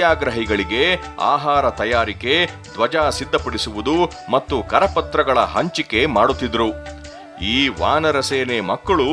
ಸತ್ಯಾಗ್ರಹಿಗಳಿಗೆ ಆಹಾರ ತಯಾರಿಕೆ ಧ್ವಜ ಸಿದ್ಧಪಡಿಸುವುದು ಮತ್ತು ಕರಪತ್ರಗಳ ಹಂಚಿಕೆ ಮಾಡುತ್ತಿದ್ದರು ಈ ವಾನರ ಸೇನೆ ಮಕ್ಕಳು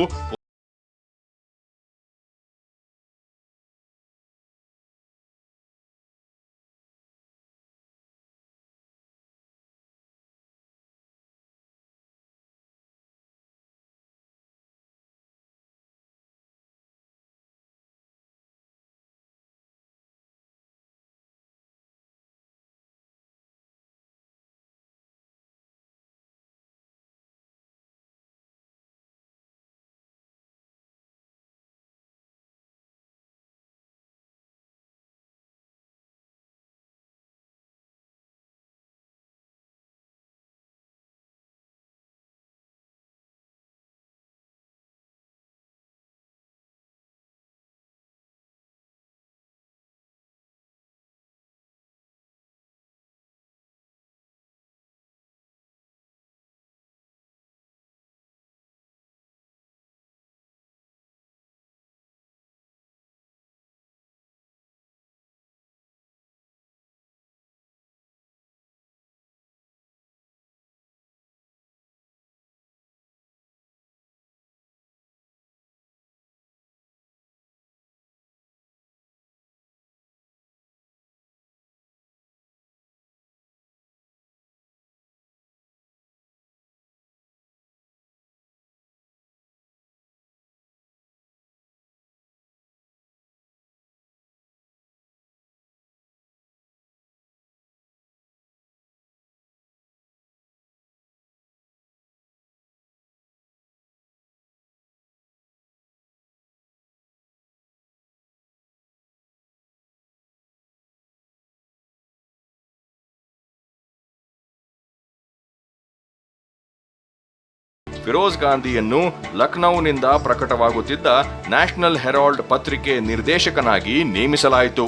ಫಿರೋಜ್ ಗಾಂಧಿಯನ್ನು ಲಖನೌನಿಂದ ಪ್ರಕಟವಾಗುತ್ತಿದ್ದ ನ್ಯಾಷನಲ್ ಹೆರಾಲ್ಡ್ ಪತ್ರಿಕೆ ನಿರ್ದೇಶಕನಾಗಿ ನೇಮಿಸಲಾಯಿತು.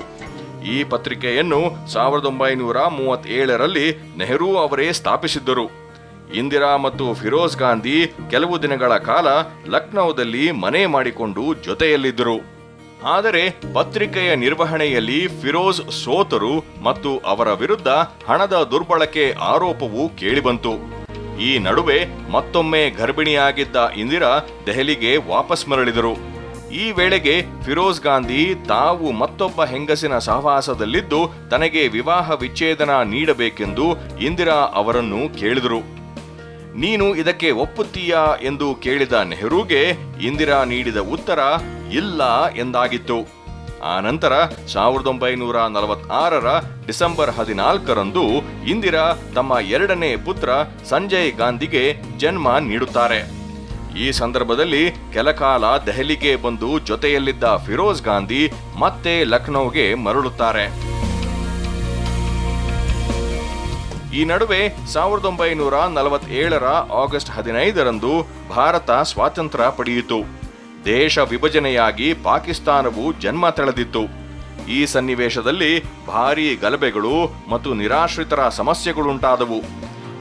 ಈ ಪತ್ರಿಕೆಯನ್ನು ಸಾವಿರದ ಒಂಬೈನೂರ ಮೂವತ್ತೇಳರಲ್ಲಿ ನೆಹರೂ ಅವರೇ ಸ್ಥಾಪಿಸಿದ್ದರು. ಇಂದಿರಾ ಮತ್ತು ಫಿರೋಜ್ ಗಾಂಧಿ ಕೆಲವು ದಿನಗಳ ಕಾಲ ಲಖನೌದಲ್ಲಿ ಮನೆ ಮಾಡಿಕೊಂಡು ಜೊತೆಯಲ್ಲಿದ್ದರು. ಆದರೆ ಪತ್ರಿಕೆಯ ನಿರ್ವಹಣೆಯಲ್ಲಿ ಫಿರೋಜ್ ಸೋತರು ಮತ್ತು ಅವರ ವಿರುದ್ಧ ಹಣದ ದುರ್ಬಳಕೆ ಆರೋಪವು ಕೇಳಿಬಂತು. ಈ ನಡುವೆ ಮತ್ತೊಮ್ಮೆ ಗರ್ಭಿಣಿಯಾಗಿದ್ದ ಇಂದಿರಾ ದೆಹಲಿಗೆ ವಾಪಸ್ ಮರಳಿದರು. ಈ ವೇಳೆಗೆ ಫಿರೋಜ್ ಗಾಂಧಿ ತಾವು ಮತ್ತೊಬ್ಬ ಹೆಂಗಸಿನ ಸಹವಾಸದಲ್ಲಿದ್ದು ತನಗೆ ವಿವಾಹ ವಿಚ್ಛೇದನ ನೀಡಬೇಕೆಂದು ಇಂದಿರಾ ಅವರನ್ನು ಕೇಳಿದರು. ನೀನು ಇದಕ್ಕೆ ಒಪ್ಪುತ್ತೀಯಾ ಎಂದು ಕೇಳಿದ ನೆಹರೂಗೆ ಇಂದಿರಾ ನೀಡಿದ ಉತ್ತರ ಇಲ್ಲ ಎಂದಾಗಿತ್ತು. ಆ ನಂತರ ಸಾವಿರದ ಒಂಬೈನೂರ ನಲವತ್ತಾರರ ಡಿಸೆಂಬರ್ ಹದಿನಾಲ್ಕರಂದು ಇಂದಿರಾ ತಮ್ಮ ಎರಡನೇ ಪುತ್ರ ಸಂಜಯ್ ಗಾಂಧಿಗೆ ಜನ್ಮ ನೀಡುತ್ತಾರೆ. ಈ ಸಂದರ್ಭದಲ್ಲಿ ಕೆಲಕಾಲ ದೆಹಲಿಗೆ ಬಂದು ಜೊತೆಯಲ್ಲಿದ್ದ ಫಿರೋಜ್ ಗಾಂಧಿ ಮತ್ತೆ ಲಖನೌಗೆ ಮರಳುತ್ತಾರೆ. ಈ ನಡುವೆ ಸಾವಿರದ ಒಂಬೈನೂರ ನಲವತ್ತೇಳರ ಆಗಸ್ಟ್ ಹದಿನೈದರಂದು ಭಾರತ ಸ್ವಾತಂತ್ರ್ಯ ಪಡೆಯಿತು. ದೇಶ ವಿಭಜನೆಯಾಗಿ ಪಾಕಿಸ್ತಾನವು ಜನ್ಮ ತಳೆದಿತ್ತು. ಈ ಸನ್ನಿವೇಶದಲ್ಲಿ ಭಾರೀ ಗಲಭೆಗಳು ಮತ್ತು ನಿರಾಶ್ರಿತರ ಸಮಸ್ಯೆಗಳುಂಟಾದವು.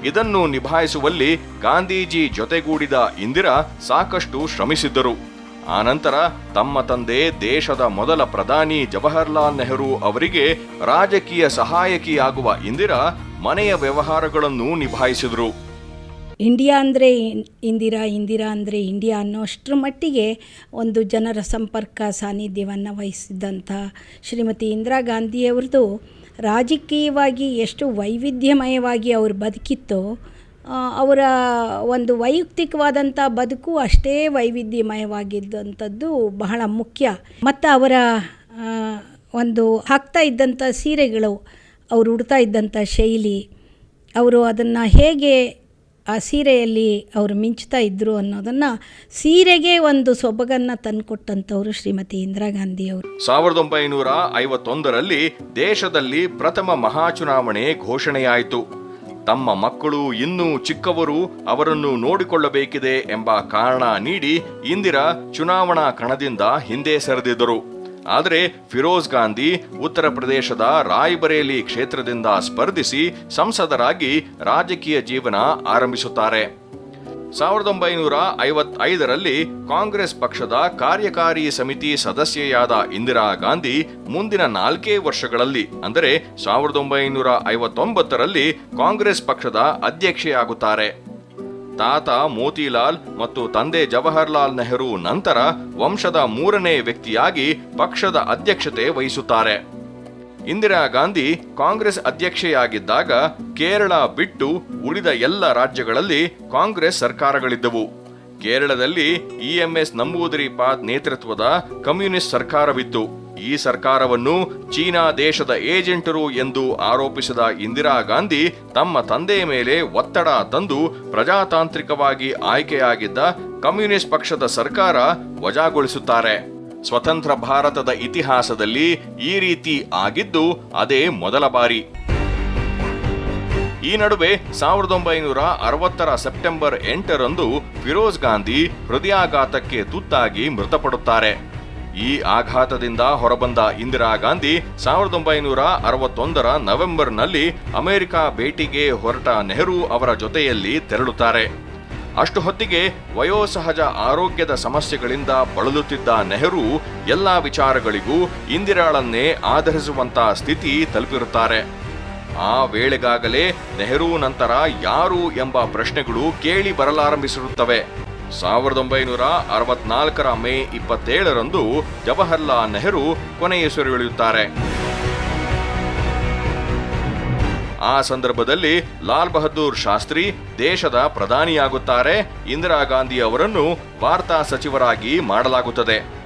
ಇದನ್ನು ನಿಭಾಯಿಸುವಲ್ಲಿ ಗಾಂಧೀಜಿ ಜೊತೆಗೂಡಿದ ಇಂದಿರಾ ಸಾಕಷ್ಟು ಶ್ರಮಿಸಿದ್ದರು. ಆನಂತರ ತಮ್ಮ ತಂದೆ ದೇಶದ ಮೊದಲ ಪ್ರಧಾನಿ ಜವಾಹರ್ಲಾಲ್ ನೆಹರು ಅವರಿಗೆ ರಾಜಕೀಯ ಸಹಾಯಕಿಯಾಗುವ ಇಂದಿರಾ ಮನೆಯ ವ್ಯವಹಾರಗಳನ್ನು ನಿಭಾಯಿಸಿದರು. ಇಂಡಿಯಾ ಅಂದರೆ ಇಂದಿರಾ ಇಂದಿರಾ ಅಂದರೆ ಇಂಡಿಯಾ ಅನ್ನೋಷ್ಟರ ಮಟ್ಟಿಗೆ ಒಂದು ಜನರ ಸಂಪರ್ಕ, ಸಾನ್ನಿಧ್ಯವನ್ನು ವಹಿಸಿದ್ದಂಥ ಶ್ರೀಮತಿ ಇಂದಿರಾ ಗಾಂಧಿಯವ್ರದ್ದು ರಾಜಕೀಯವಾಗಿ ಎಷ್ಟು ವೈವಿಧ್ಯಮಯವಾಗಿ ಅವರು ಬದುಕಿತ್ತೋ ಅವರ ಒಂದು ವೈಯಕ್ತಿಕವಾದಂಥ ಬದುಕು ಅಷ್ಟೇ ವೈವಿಧ್ಯಮಯವಾಗಿದ್ದಂಥದ್ದು ಬಹಳ ಮುಖ್ಯ. ಮತ್ತು ಅವರ ಒಂದು ಹಾಕ್ತಾ ಇದ್ದಂಥ ಸೀರೆಗಳು, ಅವರು ಉಡ್ತಾ ಇದ್ದಂಥ ಶೈಲಿ, ಅವರು ಅದನ್ನು ಹೇಗೆ ಆ ಸೀರೆಯಲ್ಲಿ ಅವರು ಮಿಂಚ್ತಾ ಇದ್ದರು ಅನ್ನೋದನ್ನು ಸೀರೆಗೆ ಒಂದು ಸೊಬಗನ್ನು ತಂದುಕೊಟ್ಟಂಥವ್ರು ಶ್ರೀಮತಿ ಇಂದಿರಾ ಗಾಂಧಿಯವರು. ಸಾವಿರದ ಒಂಬೈನೂರ ಐವತ್ತೊಂದರಲ್ಲಿ ದೇಶದಲ್ಲಿ ಪ್ರಥಮ ಮಹಾಚುನಾವಣೆ ಘೋಷಣೆಯಾಯಿತು. ತಮ್ಮ ಮಕ್ಕಳು ಇನ್ನೂ ಚಿಕ್ಕವರು ಅವರನ್ನು ನೋಡಿಕೊಳ್ಳಬೇಕಿದೆ ಎಂಬ ಕಾರಣ ನೀಡಿ ಇಂದಿರಾ ಚುನಾವಣಾ ಕಣದಿಂದ ಹಿಂದೆ ಸರಿದಿದ್ದರು. ಆದರೆ ಫಿರೋಜ್ ಗಾಂಧಿ ಉತ್ತರ ಪ್ರದೇಶದ ರಾಯ್ಬರೇಲಿ ಕ್ಷೇತ್ರದಿಂದ ಸ್ಪರ್ಧಿಸಿ ಸಂಸದರಾಗಿ ರಾಜಕೀಯ ಜೀವನ ಆರಂಭಿಸುತ್ತಾರೆ. ಸಾವಿರದ ಒಂಬೈನೂರ ಐವತ್ತೈದರಲ್ಲಿ ಕಾಂಗ್ರೆಸ್ ಪಕ್ಷದ ಕಾರ್ಯಕಾರಿ ಸಮಿತಿ ಸದಸ್ಯೆಯಾದ ಇಂದಿರಾ ಗಾಂಧಿ ಮುಂದಿನ ನಾಲ್ಕೇ ವರ್ಷಗಳಲ್ಲಿ, ಅಂದರೆ ಸಾವಿರದ ಒಂಬೈನೂರ ಐವತ್ತೊಂಬತ್ತರಲ್ಲಿ ಕಾಂಗ್ರೆಸ್ ಪಕ್ಷದ ಅಧ್ಯಕ್ಷೆಯಾಗುತ್ತಾರೆ. ತಾತ ಮೋತಿಲಾಲ್ ಮತ್ತು ತಂದೆ ಜವಾಹರ್ಲಾಲ್ ನೆಹರು ನಂತರ ವಂಶದ ಮೂರನೇ ವ್ಯಕ್ತಿಯಾಗಿ ಪಕ್ಷದ ಅಧ್ಯಕ್ಷತೆ ವಹಿಸುತ್ತಾರೆ. ಇಂದಿರಾ ಗಾಂಧಿ ಕಾಂಗ್ರೆಸ್ ಅಧ್ಯಕ್ಷೆಯಾಗಿದ್ದಾಗ ಕೇರಳ ಬಿಟ್ಟು ಉಳಿದ ಎಲ್ಲ ರಾಜ್ಯಗಳಲ್ಲಿ ಕಾಂಗ್ರೆಸ್ ಸರ್ಕಾರಗಳಿದ್ದವು. ಕೇರಳದಲ್ಲಿ ಇಎಂಎಸ್ ನಂಬೂದಿರಿಪಾದ್ ನೇತೃತ್ವದ ಕಮ್ಯುನಿಸ್ಟ್ ಸರ್ಕಾರವಿತ್ತು. ಈ ಸರ್ಕಾರವನ್ನು ಚೀನಾ ದೇಶದ ಏಜೆಂಟರು ಎಂದು ಆರೋಪಿಸಿದ ಇಂದಿರಾ ಗಾಂಧಿ ತಮ್ಮ ತಂದೆಯ ಮೇಲೆ ಒತ್ತಡ ತಂದು ಪ್ರಜಾತಾಂತ್ರಿಕವಾಗಿ ಆಯ್ಕೆಯಾಗಿದ್ದ ಕಮ್ಯುನಿಸ್ಟ್ ಪಕ್ಷದ ಸರ್ಕಾರ ವಜಾಗೊಳಿಸುತ್ತಾರೆ. ಸ್ವತಂತ್ರ ಭಾರತದ ಇತಿಹಾಸದಲ್ಲಿ ಈ ರೀತಿ ಆಗಿದ್ದು ಅದೇ ಮೊದಲ ಬಾರಿ. ಈ ನಡುವೆ ಸಾವಿರದ ಒಂಬೈನೂರ ಅರವತ್ತರ ಸೆಪ್ಟೆಂಬರ್ ಎಂಟರಂದು ಫಿರೋಜ್ ಗಾಂಧಿ ಹೃದಯಾಘಾತಕ್ಕೆ ತುತ್ತಾಗಿ ಮೃತಪಡುತ್ತಾರೆ. ಈ ಆಘಾತದಿಂದ ಹೊರಬಂದ ಇಂದಿರಾ ಗಾಂಧಿ ಸಾವಿರದ ಒಂಬೈನೂರ ಅರವತ್ತೊಂದರ ನವೆಂಬರ್ನಲ್ಲಿ ಅಮೆರಿಕ ಭೇಟಿಗೆ ಹೊರಟ ನೆಹರು ಅವರ ಜೊತೆಯಲ್ಲಿ ತೆರಳುತ್ತಾರೆ. ಅಷ್ಟು ಹೊತ್ತಿಗೆ ವಯೋಸಹಜ ಆರೋಗ್ಯದ ಸಮಸ್ಯೆಗಳಿಂದ ಬಳಲುತ್ತಿದ್ದ ನೆಹರು ಎಲ್ಲ ವಿಚಾರಗಳಿಗೂ ಇಂದಿರಾಳನ್ನೇ ಆಧರಿಸುವಂತ ಸ್ಥಿತಿ ತಲುಪಿರುತ್ತಾರೆ. ಆ ವೇಳೆಗಾಗಲೇ ನೆಹರು ನಂತರ ಯಾರು ಎಂಬ ಪ್ರಶ್ನೆಗಳು ಕೇಳಿ ಬರಲಾರಂಭಿಸಿರುತ್ತವೆ. ಸಾವಿರದ ಒಂಬೈನೂರ ಅರವತ್ನಾಲ್ಕರ ಮೇ ಇಪ್ಪತ್ತೇಳರಂದು ಜವಾಹರ್ಲಾಲ್ ನೆಹರು ಇಳಿಯುತ್ತಾರೆ. ಆ ಸಂದರ್ಭದಲ್ಲಿ ಲಾಲ್ ಬಹದ್ದೂರ್ ಶಾಸ್ತ್ರಿ ದೇಶದ ಪ್ರಧಾನಿಯಾಗುತ್ತಾರೆ. ಇಂದಿರಾ ಗಾಂಧಿ ಅವರನ್ನು ವಾರ್ತಾ ಸಚಿವರಾಗಿ ಮಾಡಲಾಗುತ್ತದೆ.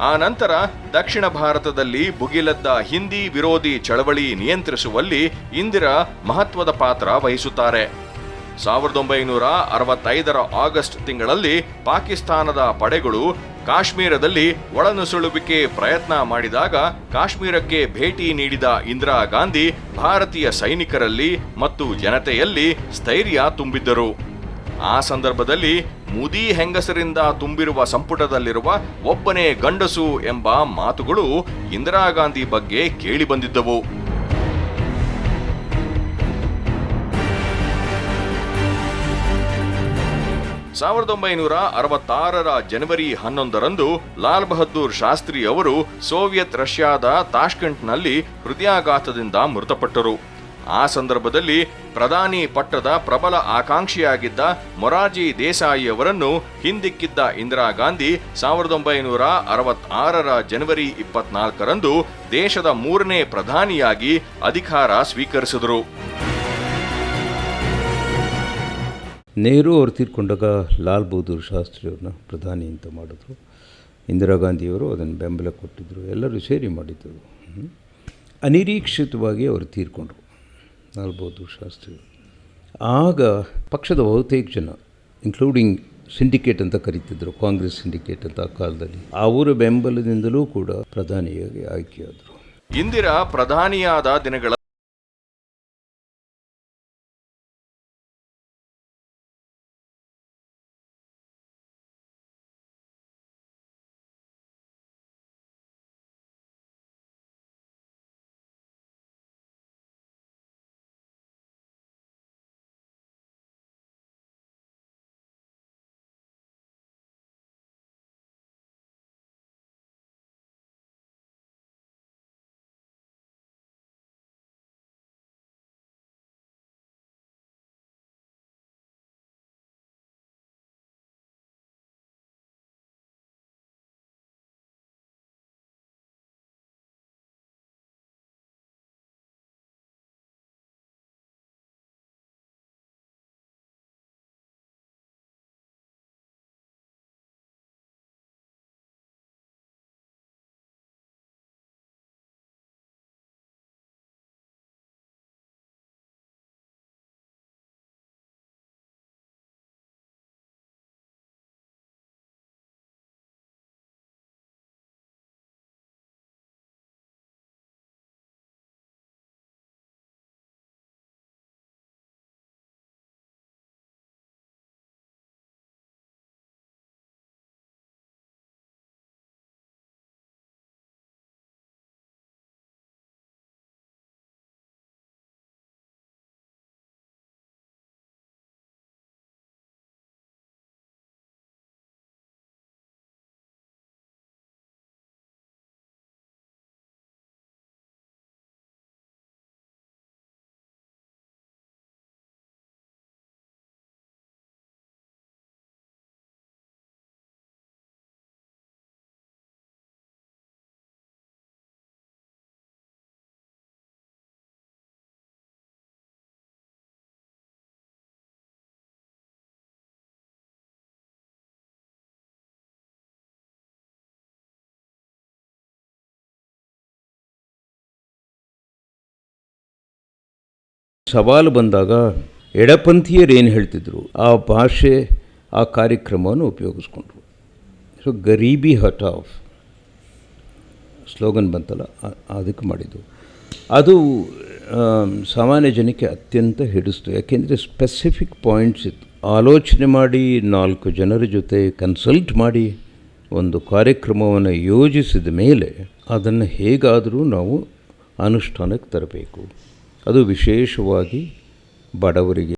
ಆ ನಂತರ ದಕ್ಷಿಣ ಭಾರತದಲ್ಲಿ ಭುಗಿಲದ್ದ ಹಿಂದಿ ವಿರೋಧಿ ಚಳವಳಿ ನಿಯಂತ್ರಿಸುವಲ್ಲಿ ಇಂದಿರಾ ಮಹತ್ವದ ಪಾತ್ರ ವಹಿಸುತ್ತಾರೆ. ಸಾವಿರದ ಒಂಬೈನೂರ ಅರವತ್ತೈದರ ಆಗಸ್ಟ್ ತಿಂಗಳಲ್ಲಿ ಪಾಕಿಸ್ತಾನದ ಪಡೆಗಳು ಕಾಶ್ಮೀರದಲ್ಲಿ ಒಳನುಸುಳುವಿಕೆ ಪ್ರಯತ್ನ ಮಾಡಿದಾಗ ಕಾಶ್ಮೀರಕ್ಕೆ ಭೇಟಿ ನೀಡಿದ ಇಂದಿರಾ ಗಾಂಧಿ ಭಾರತೀಯ ಸೈನಿಕರಲ್ಲಿ ಮತ್ತು ಜನತೆಯಲ್ಲಿ ಸ್ಥೈರ್ಯ ತುಂಬಿದ್ದರು. ಆ ಸಂದರ್ಭದಲ್ಲಿ ಮುದಿ ಹೆಂಗಸರಿಂದ ತುಂಬಿರುವ ಸಂಪುಟದಲ್ಲಿರುವ ಒಬ್ಬನೇ ಗಂಡಸು ಎಂಬ ಮಾತುಗಳು ಇಂದಿರಾ ಗಾಂಧಿ ಬಗ್ಗೆ ಕೇಳಿಬಂದಿದ್ದವು ಸಾವಿರದ ಒಂಬೈನೂರ ಅರವತ್ತಾರರ ಜನವರಿ ಹನ್ನೊಂದರಂದು ಲಾಲ್ ಬಹದ್ದೂರ್ ಶಾಸ್ತ್ರಿ ಅವರು ಸೋವಿಯತ್ ರಷ್ಯಾದ ತಾಷ್ಕೆಂಟ್ನಲ್ಲಿ ಹೃದಯಾಘಾತದಿಂದ ಮೃತಪಟ್ಟರು. ಆ ಸಂದರ್ಭದಲ್ಲಿ ಪ್ರಧಾನಿ ಪಟ್ಟದ ಪ್ರಬಲ ಆಕಾಂಕ್ಷಿಯಾಗಿದ್ದ ಮೊರಾರ್ಜಿ ದೇಸಾಯಿ ಅವರನ್ನು ಹಿಂದಿಕ್ಕಿದ್ದ ಇಂದಿರಾ ಗಾಂಧಿ ಸಾವಿರದ ಒಂಬೈನೂರ ಅರವತ್ತಾರರ ಜನವರಿ ಇಪ್ಪತ್ನಾಲ್ಕರಂದು ದೇಶದ ಮೂರನೇ ಪ್ರಧಾನಿಯಾಗಿ ಅಧಿಕಾರ ಸ್ವೀಕರಿಸಿದರು. ನೆಹರು ಅವರು ತೀರ್ಕೊಂಡಾಗ ಲಾಲ್ ಬಹದ್ದೂರ್ ಶಾಸ್ತ್ರಿ ಅವ್ರನ್ನ ಪ್ರಧಾನಿ ಅಂತ ಮಾಡಿದ್ರು. ಇಂದಿರಾ ಗಾಂಧಿಯವರು ಅದನ್ನು ಬೆಂಬಲ ಕೊಟ್ಟಿದ್ದರು ಎಲ್ಲರೂ ಸೇರಿ ಮಾಡಿದ್ದರು. ಅನಿರೀಕ್ಷಿತವಾಗಿ ಅವರು ತೀರ್ಕೊಂಡ್ರು ಲಾಲ್ ಬಹದ್ದೂರ್ ಶಾಸ್ತ್ರಿಯವರು ಆಗ ಪಕ್ಷದ ಬಹುತೇಕ ಜನ ಇನ್ಕ್ಲೂಡಿಂಗ್ ಸಿಂಡಿಕೇಟ್ ಅಂತ ಕರೀತಿದ್ರು, ಕಾಂಗ್ರೆಸ್ ಸಿಂಡಿಕೇಟ್ ಅಂತ ಆ ಕಾಲದಲ್ಲಿ ಅವರ ಬೆಂಬಲದಿಂದಲೂ ಕೂಡ ಪ್ರಧಾನಿಯಾಗಿ ಆಯ್ಕೆಯಾದರು. ಇಂದಿರಾ ಪ್ರಧಾನಿಯಾದ ದಿನಗಳ ಸವಾಲು ಬಂದಾಗ ಎಡಪಂಥೀಯರು ಏನು ಹೇಳ್ತಿದ್ರು? ಆ ಭಾಷೆ, ಆ ಕಾರ್ಯಕ್ರಮವನ್ನು ಉಪಯೋಗಿಸ್ಕೊಂಡ್ರು. ಸೊ ಗರೀಬಿ ಹಟಾಫ್ ಸ್ಲೋಗನ್ ಬಂತಲ್ಲ ಅದಕ್ಕೆ ಮಾಡಿದ್ದು. ಅದು ಸಾಮಾನ್ಯ ಜನಕ್ಕೆ ಅತ್ಯಂತ ಹಿಡಿಸ್ತು. ಯಾಕೆಂದರೆ ಸ್ಪೆಸಿಫಿಕ್ ಪಾಯಿಂಟ್ಸ್ ಇತ್ತು. ಆಲೋಚನೆ ಮಾಡಿ, ನಾಲ್ಕು ಜನರ ಜೊತೆ ಕನ್ಸಲ್ಟ್ ಮಾಡಿ, ಒಂದು ಕಾರ್ಯಕ್ರಮವನ್ನು ಯೋಜಿಸಿದ ಮೇಲೆ ಅದನ್ನು ಹೇಗಾದರೂ ನಾವು ಅನುಷ್ಠಾನಕ್ಕೆ ತರಬೇಕು. ಅದು ವಿಶೇಷವಾಗಿ ಬಡವರಿಗೆ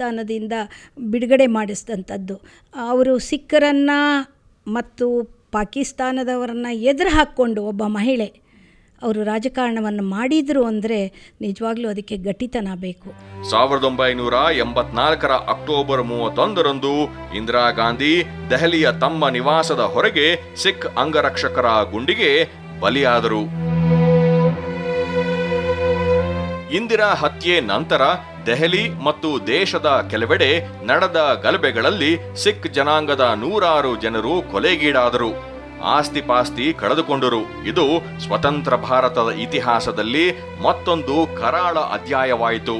ಪಾಕಿಸ್ತಾನದಿಂದ ಬಿಡುಗಡೆ ಮಾಡಿಸಿದಂಥದ್ದು. ಅವರು ಸಿಖ್ಖರನ್ನು ಮತ್ತು ಪಾಕಿಸ್ತಾನದವರನ್ನು ಎದುರು ಹಾಕ್ಕೊಂಡು ಒಬ್ಬ ಮಹಿಳೆ ಅವರು ರಾಜಕಾರಣವನ್ನು ಮಾಡಿದರು ಅಂದರೆ ನಿಜವಾಗ್ಲೂ ಅದಕ್ಕೆ ಗಟ್ಟಿತನ ಬೇಕು. ಸಾವಿರದ ಒಂಬೈನೂರ ಎಂಬತ್ನಾಲ್ಕರ ಅಕ್ಟೋಬರ್ ಮೂವತ್ತೊಂದರಂದು ಇಂದಿರಾ ಗಾಂಧಿ ದೆಹಲಿಯ ತಮ್ಮ ನಿವಾಸದ ಹೊರಗೆ ಸಿಖ್ ಅಂಗರಕ್ಷಕರ ಗುಂಡಿಗೆ ಬಲಿಯಾದರು. ಇಂದಿರಾ ಹತ್ಯೆ ನಂತರ ದೆಹಲಿ ಮತ್ತು ದೇಶದ ಕೆಲವೆಡೆ ನಡೆದ ಗಲಭೆಗಳಲ್ಲಿ ಸಿಖ್ ಜನಾಂಗದ ನೂರಾರು ಜನರು ಕೊಲೆಗೀಡಾದರು. ಆಸ್ತಿ ಪಾಸ್ತಿ ಕಳೆದುಕೊಂಡರು. ಇದು ಸ್ವತಂತ್ರ ಭಾರತದ ಇತಿಹಾಸದಲ್ಲಿ ಮತ್ತೊಂದು ಕರಾಳ ಅಧ್ಯಾಯವಾಯಿತು.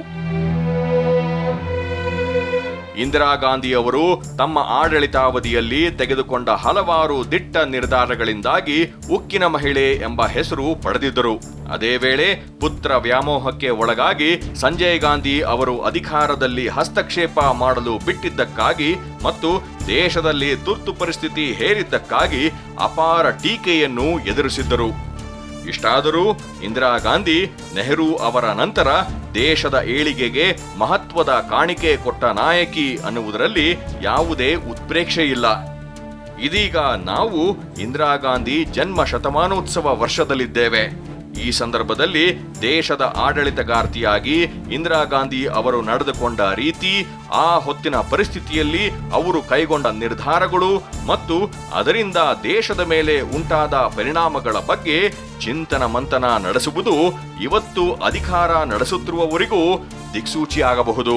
ಇಂದಿರಾ ಗಾಂಧಿಯವರು ತಮ್ಮ ಆಡಳಿತಾವಧಿಯಲ್ಲಿ ತೆಗೆದುಕೊಂಡ ಹಲವಾರು ದಿಟ್ಟ ನಿರ್ಧಾರಗಳಿಂದಾಗಿ ಉಕ್ಕಿನ ಮಹಿಳೆ ಎಂಬ ಹೆಸರು ಪಡೆದಿದ್ದರು. ಅದೇ ವೇಳೆ ಪುತ್ರ ವ್ಯಾಮೋಹಕ್ಕೆ ಒಳಗಾಗಿ ಸಂಜಯ್ ಗಾಂಧಿ ಅವರು ಅಧಿಕಾರದಲ್ಲಿ ಹಸ್ತಕ್ಷೇಪ ಮಾಡಲು ಬಿಟ್ಟಿದ್ದಕ್ಕಾಗಿ ಮತ್ತು ದೇಶದಲ್ಲಿ ತುರ್ತು ಪರಿಸ್ಥಿತಿ ಹೇರಿದ್ದಕ್ಕಾಗಿ ಅಪಾರ ಟೀಕೆಯನ್ನು ಎದುರಿಸಿದ್ದರು. ಇಷ್ಟಾದರೂ ಇಂದಿರಾ ಗಾಂಧಿ ನೆಹರು ಅವರ ನಂತರ ದೇಶದ ಏಳಿಗೆಗೆ ಮಹತ್ವದ ಕಾಣಿಕೆ ಕೊಟ್ಟ ನಾಯಕಿ ಅನ್ನುವುದರಲ್ಲಿ ಯಾವುದೇ ಉತ್ಪ್ರೇಕ್ಷೆ ಇಲ್ಲ. ಇದೀಗ ನಾವು ಇಂದಿರಾ ಗಾಂಧಿ ಜನ್ಮ ಶತಮಾನೋತ್ಸವ ವರ್ಷದಲ್ಲಿದ್ದೇವೆ. ಈ ಸಂದರ್ಭದಲ್ಲಿ ದೇಶದ ಆಡಳಿತಗಾರ್ತಿಯಾಗಿ ಇಂದಿರಾ ಗಾಂಧಿ ಅವರು ನಡೆದುಕೊಂಡ ರೀತಿ, ಆ ಹೊತ್ತಿನ ಪರಿಸ್ಥಿತಿಯಲ್ಲಿ ಅವರು ಕೈಗೊಂಡ ನಿರ್ಧಾರಗಳು ಮತ್ತು ಅದರಿಂದ ದೇಶದ ಮೇಲೆ ಉಂಟಾದ ಪರಿಣಾಮಗಳ ಬಗ್ಗೆ ಚಿಂತನ ಮಂಥನ ನಡೆಸುವುದು ಇವತ್ತು ಅಧಿಕಾರ ನಡೆಸುತ್ತಿರುವವರಿಗೂ ದಿಕ್ಸೂಚಿಯಾಗಬಹುದು.